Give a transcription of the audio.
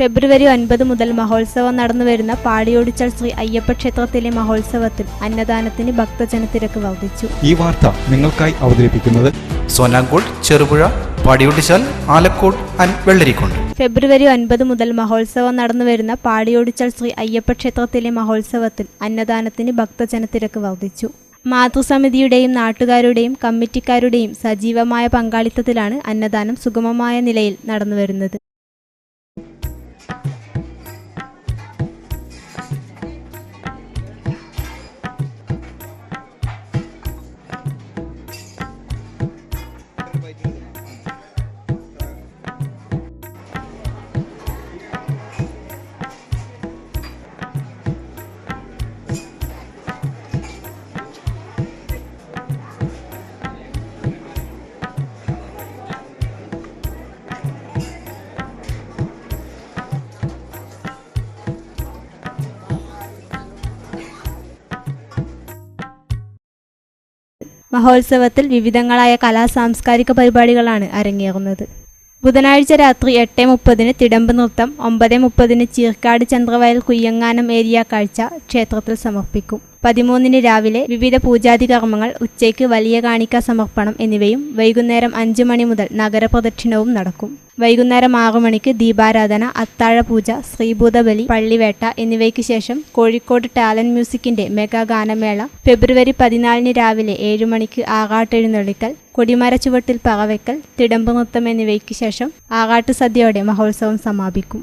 ഫെബ്രുവരി ഒൻപത് മുതൽ മഹോത്സവം നടന്നു വരുന്ന പാടിയോടിച്ചാൽ ശ്രീ അയ്യപ്പ ക്ഷേത്രത്തിലെ മഹോത്സവത്തിൽ അന്നദാനത്തിന് ഭക്തജനത്തിരക്ക് വർദ്ധിച്ചു. ഈ വാർത്ത നിങ്ങൾക്കായി അവതരിപ്പിക്കുന്നത് സോനാങ്കോട് ചെറുപുഴ പാടിയോടിച്ചാൽ ആലക്കോട് വെള്ളരിക്കോട്ട് വെള്ളരിക്കുണ്ട് ഫെബ്രുവരി ഒൻപത് മുതൽ മഹോത്സവം നടന്നു വരുന്ന പാടിയോടിച്ചാൽ ശ്രീ അയ്യപ്പ ക്ഷേത്രത്തിലെ മഹോത്സവത്തിൽ അന്നദാനത്തിന് ഭക്തജനത്തിരക്ക് വർദ്ധിച്ചു. മാതൃസമിതിയുടെയും നാട്ടുകാരുടെയും കമ്മിറ്റിക്കാരുടെയും സജീവമായ പങ്കാളിത്തത്തിലാണ് അന്നദാനം സുഗമമായ നിലയിൽ നടന്നുവരുന്നത് മഹോത്സവത്തിൽ വിവിധങ്ങളായ കലാ സാംസ്കാരിക പരിപാടികളാണ് അരങ്ങേറുന്നത്. ബുധനാഴ്ച രാത്രി എട്ട് മുപ്പതിന് തിടമ്പ് നൃത്തം ഒമ്പത് മുപ്പതിന് ചീർക്കാട് ചന്ദ്രവയൽ കുയ്യങ്ങാനം ഏരിയ കാഴ്ച ക്ഷേത്രത്തിൽ സമർപ്പിക്കും. പതിമൂന്നിന് രാവിലെ വിവിധ പൂജാതി കർമ്മങ്ങൾ ഉച്ചയ്ക്ക് വലിയ കാണിക്ക സമർപ്പണം എന്നിവയും വൈകുന്നേരം അഞ്ചു മണി മുതൽ നഗരപ്രദക്ഷിണവും നടക്കും. വൈകുന്നേരം ആറു മണിക്ക് ദീപാരാധന അത്താഴ പൂജ ശ്രീഭൂതബലി പള്ളിവേട്ട എന്നിവയ്ക്ക് ശേഷം കോഴിക്കോട് ടാലന്റ് മ്യൂസിക്കിന്റെ മെഗാ ഗാനമേള ഫെബ്രുവരി പതിനാലിന് രാവിലെ ഏഴു മണിക്ക് ആകാട്ടെഴുന്നള്ളിക്കൽ കൊടിമര ചുവട്ടിൽ പകവയ്ക്കൽ തിടമ്പ് നൃത്തം എന്നിവയ്ക്ക് ശേഷം ആകാട്ട് സദ്യയോടെ മഹോത്സവം സമാപിക്കും.